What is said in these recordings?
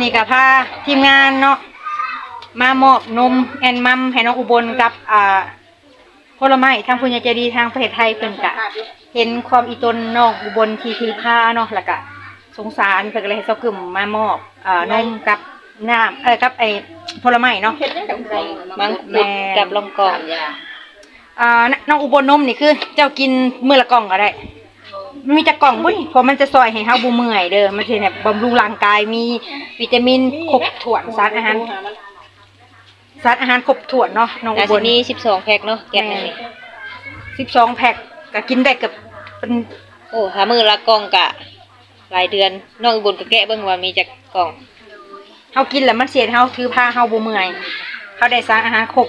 บุญครั้งแรกวันนี้ก็พาทีมงานเนาะมามอบนมแอนมัมให้น้องอุบลกับอ่าผลไม้ทางผู้ใหญ่ใจดีทางประเทศไทยเพิ่นกะ เห็นความอีตนน้องอุบลที่ถือผ้าเนาะแล้วก็สงสารเพิ่นก็เลยให้เซากึ่มมามอบอ่านมกับน้ำเอ้ยกับไอ้ผลไม้เนาะเฮ็ดได้กับใครมังคุดกับลองกองสามอย่างอ่าน้น้องอุบลนมนี่คือ เจ้ากินมื้อละกล่องก็ได้ มันมีจักกล่องบ่นี่เพราะมันจะซอยให้เฮาบ่เมื่อยเด้อมันสิแบบบำรุงร่างกายมีวิตามินครบถ้วนสารอาหารสารอาหารครบถ้วนเนาะน้องแต่อุบทีลนี้สิบสองแพ็คเนาะแกะหนึงนี่12แพ็คก็กินได้เกับเป็นโอ้ถ้ามือละกล่องกะหลายเดือนน้องอุบลก็แกะเบิ่งว่ามีจักกล่อง เฮากินแล้วมันเสียเฮาถือผ้าเฮาบ่เมื่อยเฮาได้สารอาหารครบ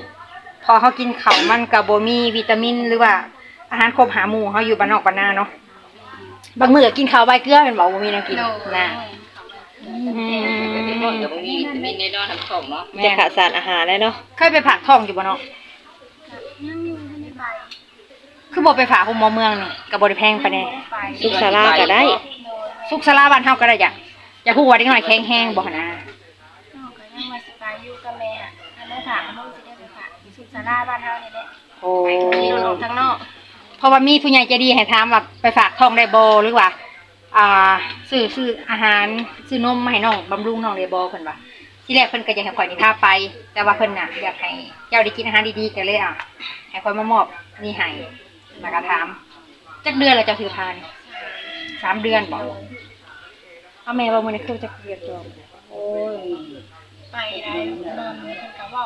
พอเฮากินข้าวมันก็บ่มีวิตามินหรือว่าอาหารครบหาหมู่เฮาอยู่บ้านนอกบ้านนาเนาะ บางมื้อก็กินข้าวใบเกลือแม่นบ่บ่มีแนวกินนะอืมเดี๋ยวมีวิตามินในนอนทำของเนาะจะขาดสารอาหารแล้วเนาะเคยไปผักท้องอยู่บ่เนาะคือบ่ไปฝากคุณหมอเมืองนี่ก็บ่ได้แพงปานใดสุกซาลาก็ได้ สุกสลาบ้านเฮาก็ได้จ้ะอย่าพูดว่าเด็กน้อยแข็งแห้งบ่หั่นนะน้องก็ยังมาสบายอยู่กับแม่อะอันนั้นถามน้องสิได้ไปฝากอยู่สุขศาลาบ้านเฮานี่แหละโอ้มีรถออกทางนอก เพราะว่ามีผู้ใหญ่ใจดีให้ถามว่าไปฝากทองได้บ่หรือว่าอ่าซื้อซื้ออาหารซื้อนมให้น้องบำรุงน้องได้บ่เพิ่นว่าที่แรกเพิ่นก็อยากให้ข่อยนี่พาไป แต่ว่าเพิ่นน่ะอยากให้เจ้าได้กินอาหารดีๆก็เลยอะให้ข่อยมามอบนี่ให้มากระถามจักเดือนแล้วเจ้าถือพานสามเดือนบ่เอาแม่ว่ามื้อนี้คือจักเดือนตัวโอ้ยไปได้นอนเพิ่นก็เว้า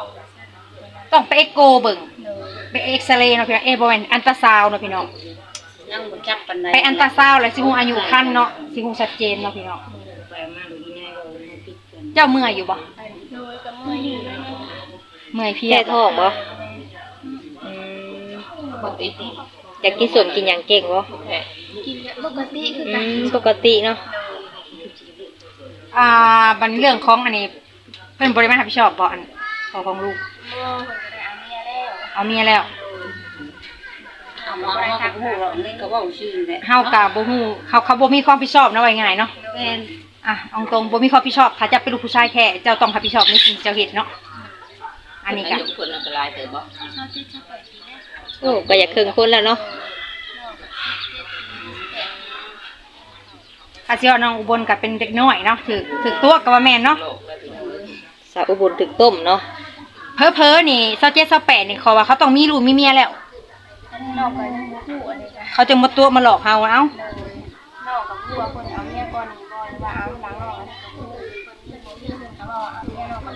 ต้องไปเอ็กโกเบิ่งเนยไปเอ็กซเรย์เนาะพี่น้องเอยบ่แม่นอันตราซาวด์เนาะพี่น้องยังบ่จักปานใดไปอันตราซาวด์แล้วสิฮู้อายุคันเนาะสิฮู้ชัดเจนเนาะพี่น้องไปมาดูยังไงก็บ่ผิดกันเจ้าเมื่อยอยู่บ่โดยก็เมื่อยอยู่เลยนะเมื่อยเพลียแค่ท้องบ่อืมปกติอยากกินส่วนกินหยังเก่งบ่กินปกติคืออืกันมปกติเนาะอ่าบันเรื่องของอันนี้เพิ่นบ่ได้มารับผิดชอบบ่อันขอของลูก โม่เพิ่นก็ได้เอาเมียแล้วเอาเมียแล้วเอามาเอาก็ฮู้ว่านี่ก็เว้าชื่อแหละเฮาก็บ่ฮู้เขาเขาบ่มีความรับผิดชอบนะว่าง่ายๆเนาะแม่นอะเอาตรงบ่มีความรับผิดชอบ ถ้าจะเป็นลูกผู้ชายแท้เจ้าต้องรับผิดชอบในสิ่งที่เจ้าเฮ็ดเนาะอันนี้ก็อายุเพิ่นอันตรายเติบบ่ชอบที่ชอบไปทีแรกโอ้ก็อยากครึ่งคนแล้วเนาะอาสิว่าน้องอุบลก็เป็นเด็กน้อยเนาะถือถือตัวก็ว่าแม่นเนาะโลกแล้วพี่น้องสาวอุบลถึกต้มเนาะ เพ้อๆนี่27 28นี่เขาว่าเขาต้องมีลูกมีเมียแล้ว อันนี้นองก็ยังบ่ฮู้อันนี้ก็เขาจึงมาตัวมาหลอกเฮาเอ้า เลยน้องก็ฮู้ว่าเพิ่นเอาเมียก่อนนี่บ่หรือว่าเอาหลังน้องอันนี้ก็ฮู้เพิ่นบ่มีเพิ่นก็บอกเอาเมียนอกบ่อน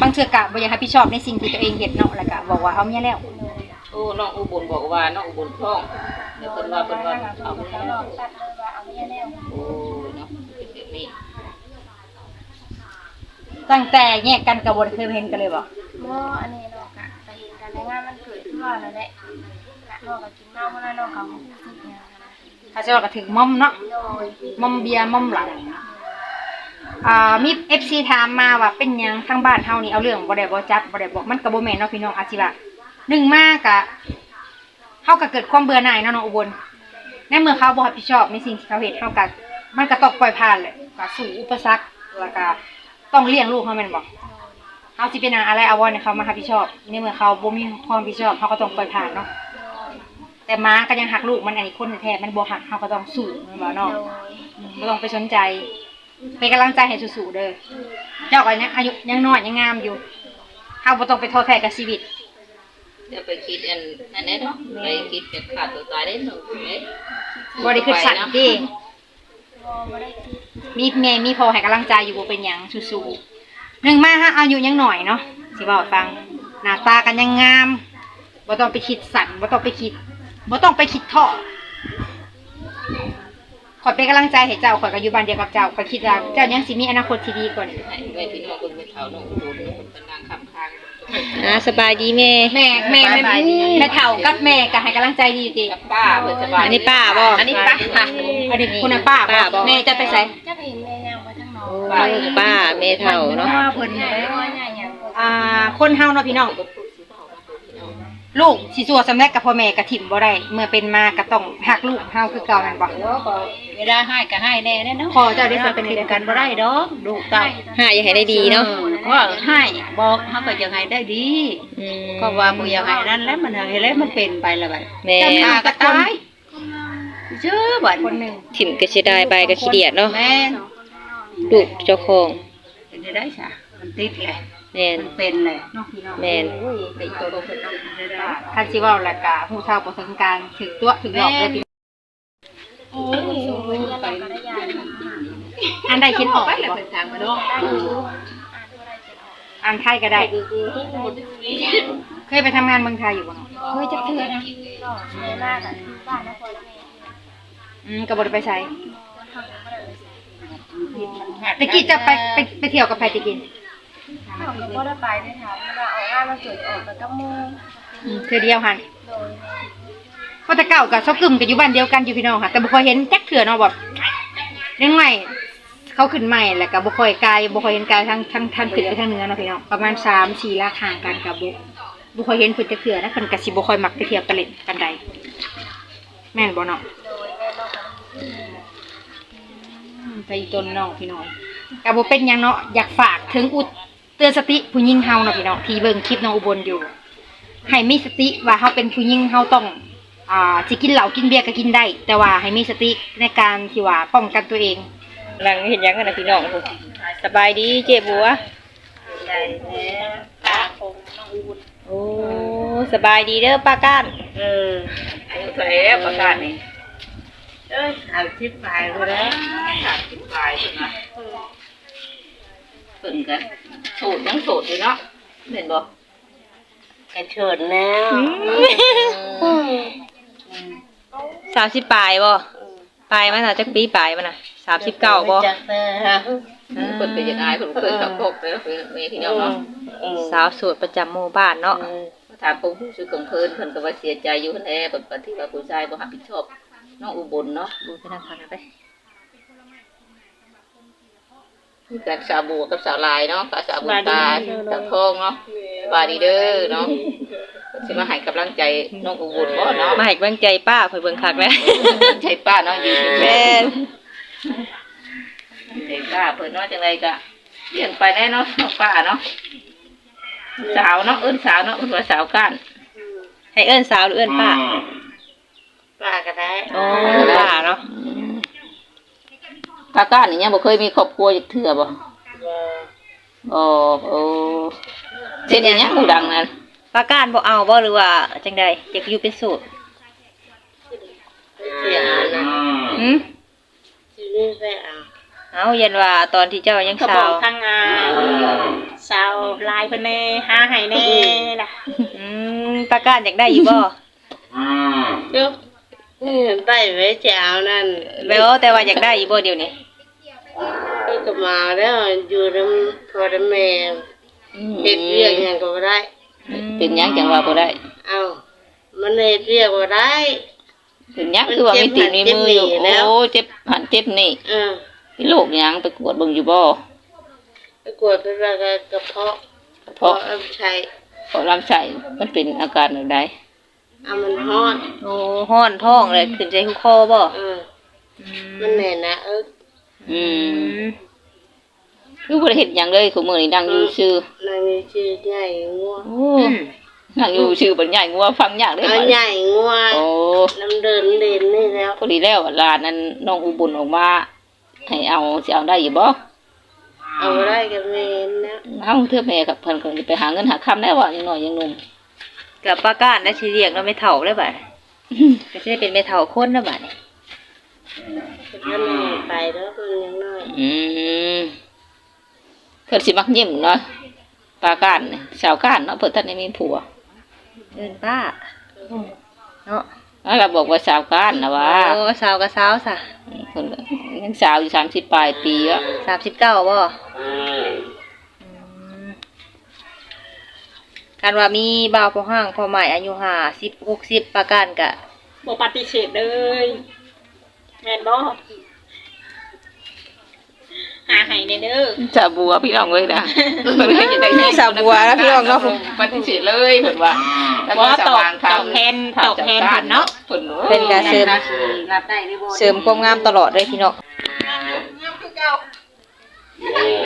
บางเทื่อก็บ่อยากรับผิดชอบในสิ่งที่ตัวเองเฮ็ดเนาะแล้วก็บอกว่าเอาเมียแล้วโอ้น้องอุบลบอกว่าน้องอุบลท้องเดี๋ยวเพิ่นว่าเพิ่นว่าเอาเพิ่นแล้ก็วลองตัดเลยว่าเอาเมียแล้วโอ้ยเนาะเป็นแบบนี้ ตั้งแต่แยกกันกับบทเคยเห็นกันเลยบอกบ่อันนี้น้องก็จะเห็นกันในงานมันเกิดขึ้นว่านั่นแหละกะน้องก็กินเหล้ามาแล้วน้องก็บ่รู้สึกหยังนะถ้าจะว่าก็ถึงม่อมเนาะโดยม่อมเบียร์ม่อมเหล้าอ่ามีเอฟซีถามมาว่าเป็นหยังทางบ้านเฮานี่เอาเรื่องบ่ได้บ่จัดบ่ได้บอกมันก็บ่แม่นเนาะพี่น้องอาชีวะหนึ่งมากกะเฮาก็เกิดความเบื่อหน่ายเนาะน้องอุบลในเมื่อเขาบ่รับผิดชอบในสิ่งที่เขาเฮ็ดเฮาก็มันก็ต้องปล่อยผ่านเลยก็สู้อุปสรรคแล้วก็ ต้องเลี้ยงลูกเฮาแม่นบ่เฮาสิเป็นหยังอะไรเอาวอนให้เขามารับผิดชอบในเมื่อเขาบ่มีความรับผิดชอบเขาก็ต้องปล่อยผ่านเนาะแต่ม้าก็ยังหักลูกมันอันนี้คนแท้ๆมันบ่หักเขาก็ต้องสู้แมันบ่โดเนาะยอืมบ่ต้องไปสนใจเป็นกำลังใจให้สู้ๆเด้อเจ้าก็ยังอายุยังน้อยยังงามอยู่เฮาบ่ต้องไปท้อแท้กับชีวิตเดี๋ยวไปคิดอันนั่นแหละเนาะไปคิดแบบขาดตัวตายได้เนาะเอ๊ะบ่ได้คิดสั่นติบ่บ่ได้คิด มีแม่มีพอให้กำลังใจอยู่บ่เป็นหยังสู้ๆหนึ่งมาฮะอายุยังหน้อยเนาะสิเว้าให้ฟังหน้าตากันยังงามบ่ต้องไปคิดสั่นบ่ต้องไปคิดบ่ต้องไปคิดท้อขอเป็นกำลังใจให้เจ้าขอยก็อยู่บ้านเดียวกับเจ้าก็คิดว่าเจ้ายังสิมีอนาคตที่ดีกว่านี้ ให้ไว้พี่น้องคนไปเฒ่าน้องอุบลคนเป็นนางคำคาง อ่าสบายดีแม่แม่แม่แม่แม่เฒ่ากับแม่ก็ให้กำลังใจดีอยู่ติกับป้าเพิ่นสบายอันนี้ป้าบ่อันนี้ป้าอันนี้คุณน่ะป้าป้าบ่แม่จะไปใส่จักเห็นแม่ย่างไว้ทางนอกโอ้ป้าแม่เฒ่าเนาะ ว่าเพิ่นใหญ่ว่าใหญ่หยังบ่อ่า คนเฮาเนาะพี่น้อง ลูกสิสัวสำแรกกับพ่อแม่กะถิ่มบ่ได้เมื่อเป็นมาก็ต้องหักลูกเฮาคือเก่านั่นบ่แล้วก็เวลาให้ก็ให้แน่แน่เนาะพอเจ้าได้สักเป็นกินเดือนกันบ่ได้ดอกลูกเต้าหาอย่าให้ได้ดีเนาะว่าให้บอกเขาก็ยังให้ได้ดีอืมเพราะว่าบ่อยากให้นั่นแล้วมันให้แล้วมันเป็นไปและบัดแม่จะฆ่าก็ตายเชื่อบัดคนหนึงถิ่มก็สิได้ไปก็ขี้เดียดเนาะแม่นลูกเจ้าของเป็นได้ได้ซะมันติดแหละ แม่นมันเป็นแหละเนาะพี่น้องแม่นไปอีกตัวเพิ่นเนาะคันสิเว้าแล้วก็ฮู้เท่าบ่ถึงการถึงตัวถึงหลอกเลยพี่โอ้ยสูงเรียนเราก็ได้ยายอันใดคิดออกบ่ทางมาเนาะได้อยู่อ่านก็ได้อันไทยก็ได้ เคยไปทำงานเมืองไทยอยู่บ่เนาะเฮ้ยจักเทื่อนะก็ในบ้านอะบ้านนครแม่อืมก็บ่ได้ไปใช้ทำบ่ได้เลยตะกี้จะไปไปไปเที่ยวกับใครตะกี้ เขาก็บ่ได้ไปได้ถามว่าเอางานมาเกิดออกก็ต้องมืออืมเทื่อเดียวหั่นโดยเพราะแต่เก่ากับซอกกึมก็อยู่บ้านเดียวกันอยู่พี่น้องค่ะ แต่บ่ค่อยเห็นจักเทื่อเนาะบ่เรื่องใหม่เขาขึ้นใหม่แหล้วก็บ่ค่อยไกลบ่ค่อยเห็นไกลทางทางทางขึ้นไปทางเหนื้อเนาะพี่น้องประมาณ3 4ลากห่างกันกับบ่บ่ค่อยเห็นเพิ่นจักเทื่อนะเพิ่นก็สิบ่ค่อยมักไปเที่ยวกันเล่นกันใดแม่นบ่เนาะโดยแม่นอกกันอืมไปอีตนน้องพี่น้องก็บ่เป็นหยังเนาะอยากฝากถึงอุด เตือนสติผู้หญิงเฮาเนาะพี่น้องที่เบิ่งคลิปน้องอุบลอยู่ ให้มีสติว่าเฮาเป็นผู้หญิงเฮาต้องอ่าสิกินเหล้ากินเบียร์ก็กินได้ แต่ว่าให้มีสติในการที่ว่าป้องกันตัวเองกำลังเห็นหยังกันนะพี่น้องพุ่นสบายดีเจ๊บัวได้แล้วตาคงน้องอุ่นโอ้สบายดีเด้อป้าก้านเอออายุเท่าไหร่แล้วประกาศนี่เอ้ยเอาทิพย์ไปเลยนะถามทิพย์ไปเพิ่นนะ เพิ่นกันโสดยังโสดอยู่เนาะเห็นบ่กระเชิญแล้วสามสิบปลายบ่ปลายมันน่ะจักปีปลายมันน่ะสามสิบเก้าบ่จักแต่เพิ่นเป็นยังไงเพิ่นเคยขับพบเลยเพิ่นมีพี่น้องเนาะสาวโสดประจำหมู่บ้านเนาะถามผมผู้ชื่อกลางคืนเพิ่นก็ว่าเสียใจอยู่แท้เพิ่นปฏิว่าผู้ชายบ่รับผิดชอบน้องอุบลเนาะดูไปทางข้างนั้นไป คือ กันสาวบัวกับสาวลายเนาะกับสาวบุญตาสาวทองเนาะบาดีเด้อเนาะสิมาให้กำลังใจน้องอุบลบ่เนาะมาให้กำลังใจป้าข่อยเบิ่งคักแล้วใช่ป้าเนาะอยู่ที่แม่นใช่ป้าเพิ่นเนาะจังไดก็เลี้ยงไปแน่เนาะน้องป้าเนาะสาวเนาะเอิ้นสาวเนาะเอิ้นว่าสาวก้านให้เอิ้นสาวหรือเอิ้นป้าป้าก็ได้โอ้ป้าเนาะ ป้าก้านนี่ยังบ่เคยมีครอบครัวจักเทื่อบ่โอ้โอ้เฮ็ดอีหยังผู้ดังนั่นป้าก้านบ่เอาบ่หรือว่าจังใดอยากอยู่เป็นโสดเสียนะหืมเอาเย็นว่าตอนที่เจ้ายังเขาสาบอกวทางอ่าสาวลายเพิ่นแน่หาให้แน่ล่ะอืมป้าก้านอยากได้อยู่บ่ เดี๋ยว ได้ไว้จะเอานั่นแปลว่าแต่ว่าอยากได้อยู่บ่เดี๋ยวนี้ก็กลับมาแล้วอยู่นำพ่อและแม่เฮ็ดเรียกหยังก็บ่ได้ เป็นหยังจังว่าบ่ได้ เอ้ามันเฮ็ดเรียกบ่ได้เป็นหยังคือว่ามีตีนมีมืออยู่เจ็บหันเจ็บนี่แล้วโอ้เจ็บหันเจ็บนี่เออมีโรคหยังไปกวดเบิ่งอยู่บ่ไปกวดเป็นว่ากระเพาะกระเพาะเพาะลำไส้เพาะลำไส้มันเป็นอาการแบบใด เอามันฮ้อนโอ้ฮ้อนท้องเลยขึ้นใจคุคอบ่เออ มันแน่นนะเอออือืมมคือบ่ได้เฮ็ดหยังเลยคือมื้อนี้นั่งอยู่ซื่อนั่นมีชื่อใหญ่งัวโอ้นั่งอยู่ซื่อบัดใหญ่งัวฟังยากเด้เอาบัดใหญ่งัวโอ้น้ำเดินเด่นนี่แล้วพอดีแล้วหลานนั้นน้องอุบุญออกมาให้เอาสิเอาได้อยู่บ่เอาได้กับเมนนะเอาเทื่อแม่กับเพิ่นก็สิไปหาเงินหาคำได้ว่ายังน้อยยังหนุ่ม กับป้าก้านได้สิเรียกเราไม่เฒ่าแล้วบัดก็สิได้เป็นไม่เฒ่าคนแล้วบัดนี้ท่านไปแล้วเพิ่นยังน้อยอืมเพิ่นสิมักยิ้มเนาะปลาก้านนี่สาวก้านเนาะเพิ่นท่านได้มีผัวเอิ้นป้าเนาะแล้วเราบอกว่าสาวก้านนะว่าโอ้สาวกับสาวซะเพิ่นยังสาวอยู่30ปลายปีอะ39บ่อืม การว่ามีบ่าวพอห้างพอใหม่อายุ50 60ป้าก้านก็บ่ปฏิเสธเลยแม่นบ่หาให้แน่เด้อสาวบัวพี่น้องเอ้ยนะเพิ่นก็จะได้สาวบัวแล้วพี่น้องเนาะปฏิเสธเลยเพิ่นว่าถ้าว่าว่าสตอบว่างตอบแทนตอบแทนเพิ่นเนาะเพิ่นเพิ่นก็เสริมรับได้หรือบ่เสริมความงามตลอดเลยพี่น้อง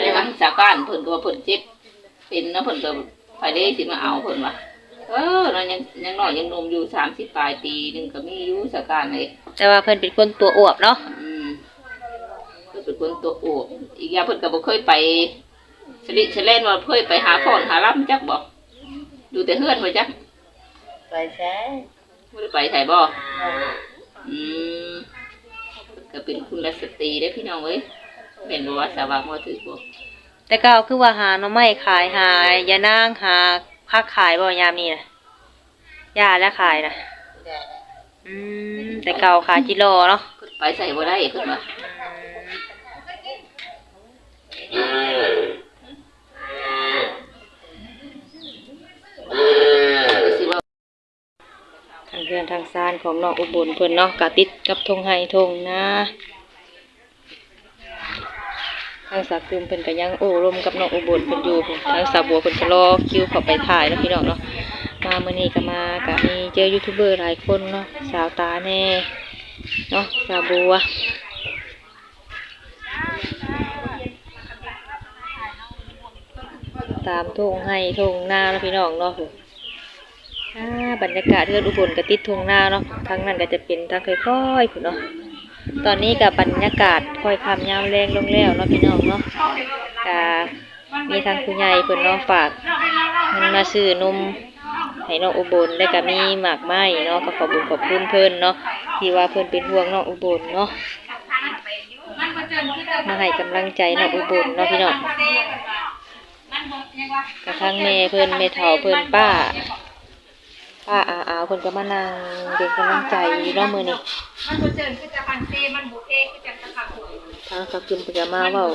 ในวันสาการเพิ่นก็ว่าเพิ่นเจ็บเป็นเนาะเพิ่นก็ ไปได้สิมาเอาเพิ่นว่าเออเรายังยังน้อยยังหนมอยู่30ปลายปีหนึงก็มีอยู่สาการเลยแต่ว่าเพิ่นเป็นคนตัวอวบเนาะอืมเพิ่นเป็นคนตัวโอบอีกอย่างเพิ่นก็บ่เคยไปสลิสะเล่นว่าเคยไปหาพ่อนหารับจักบ่ดูแต่เฮือนบ่จักไปใช้บ่ได้ไปไสบ่อืมก็เป็นคุณสตรีได้อพี่น้องเอ้ยเป็นบ่ว่าสาวาบ่ถือบ่ แต่ก็คือว่าหาหน่อไม้ขายหายานางหาผักขายบ่ยามนี้น่ะยาและขายน่ะอืมแต่เก่าขายจิโลเนาะเพิ่นไปใส่บ่ได้เพิ่นว่าสิว่าทางเพื่อนทางซานของน้องอุบลเพิ่นเนาะก็ติดกับธงไห้ธงนะ ทางสักคืมเพิ่นก็ยังโอ้ร่มกับน้องอุบลเพิ่นอยู่ทางสาวบัวเพิ่นก็รอคิวเข้าไปถ่ายเนาะพี่น้องเนาะมาเมื้อนี้ก็มาก็มีเจอยูทูบเบอร์หลายคนเนาะสาวตาแน่เนาะสาวบัวตามทงให้ทุ่งนาแล้วพี่น้องเนาะบรรยากาศเทือนอุบลก็ติดทุ่งนาเนาะทางนั้นก็จะเป็นทางค่อยๆพุ่นเนาะ ตอนนี้กับบรรยากาศค่อยคำยามแรงลงแล้วเนาะพี่น้องเนาะก็มีทางผู้ใหญ่เพิ่นเนาะฝากเงินมาซื้อนมให้น้องอุบลแล้วก็มีหมากไม้เนาะก็ขอบคุญขอบคุณเพิ่นเนาะที่ว่าเพิ่นเป็นห่วงน้องอุบลเนาะมาให้กำลังใจน้องอุบลเนาะพี่น้องกระทั่งแม่เพิ่นแม่เฒ่าเพิ่นป้า ป้าอาอาเพิ่นก็มานั่งเป็นกำลังใจอยู่เนาะมื้อนี้มันบ่เจินคือจะพันเซมันบ่เอคือจะตะขักทางสักกึมเพิ่นก็มาเว้า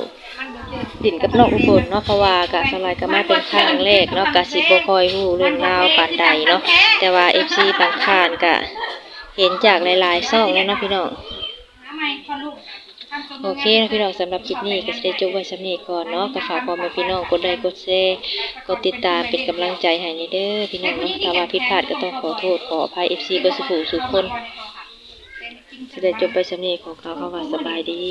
ดินกับน้องอุบลเนาะเพราะว่ากะสลายก็มาเป็นครั้งแรกเนาะกะสิบ่ค่อยรู้เรื่องราวปานใดเนาะแต่ว่า FC บางท่านก็เห็นจากหลายๆช่องแล้วเนาะพี่น้องทำไมพอลูก โอเคนะพี่น้องสำหรับคลิปนี้ก็จะได้จบไว้สำเนีก่อนเนาะก็ฝากความเป็นพี่น้องกดไลค์กดแชร์กดติดตามเป็นกำลังใจให้ในเด้อพี่น้องเนาะถ้าว่าผิดพลาดก็ต้องขอโทษขออภัย FC เบอร์สุขสุขคนจะได้จบไปสำเนีของเขาเขาว่าสบายดี